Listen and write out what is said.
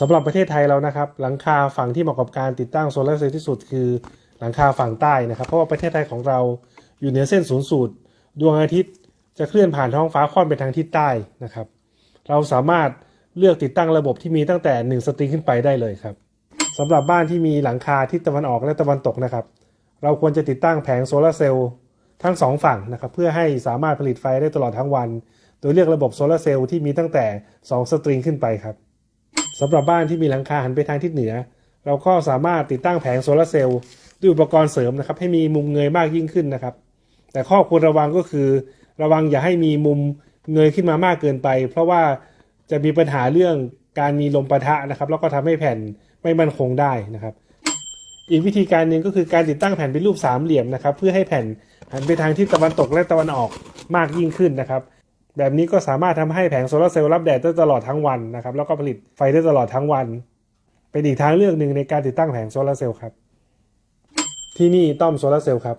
สำหรับประเทศไทยเรานะครับ หลังคาฝั่งที่เหมาะกับการติดตั้งโซลาร์เซลล์ที่สุดคือหลังคาฝั่งใต้นะครับ เพราะว่าประเทศไทยของเราอยู่เหนือเส้นศูนย์สูตร ดวงอาทิตย์จะเคลื่อนผ่านท้องฟ้าค่อนไปทางทิศใต้นะครับ เราสามารถเลือกติดตั้งระบบที่มีตั้งแต่ 1 สตริงขึ้นไปได้เลยครับสำหรับบ้านที่มีหลังคาทิศตะวันออกและตะวันตกนะครับ เราควรจะติดตั้งแผงโซลาร์เซลล์ทั้งสองฝั่งนะครับ เพื่อให้สามารถผลิตไฟได้ตลอดทั้งวัน โดยเลือกระบบโซลาร์เซลล์ที่มีตั้งแต่ 2 สตริงขึ้นไปครับ สำหรับบ้านที่มีหลังคาหันไปทางทิศเหนือ เราก็สามารถติดตั้งแผงโซลาร์เซลล์ด้วยอุปกรณ์เสริมนะครับให้มีมุมเงยมากยิ่งขึ้นนะครับ แต่ข้อควรระวังก็คือ ระวังอย่าให้มีมุมเงยขึ้นมามากเกินไป เพราะว่าจะมีปัญหาเรื่องการมีลมปะทะนะครับ แล้วก็ทำให้แผ่นไม่มั่นคงได้นะครับ อีกวิธีการหนึ่งก็คือการติดตั้งแผ่นเป็นรูปสามเหลี่ยมนะครับ เพื่อให้แผ่นหันไปทางทิศตะวันตกและตะวันออกมากยิ่งขึ้นนะครับ แบบนี้ก็สามารถทำให้แผงโซลาร์เซลล์รับแดดได้ตลอดทั้งวันนะครับแล้วก็ผลิตไฟได้ตลอดทั้งวัน เป็นอีกทางเลือกหนึ่งในการติดตั้งแผงโซลาร์เซลล์ครับ ที่นี่ต้อมโซลาร์เซลล์ครับ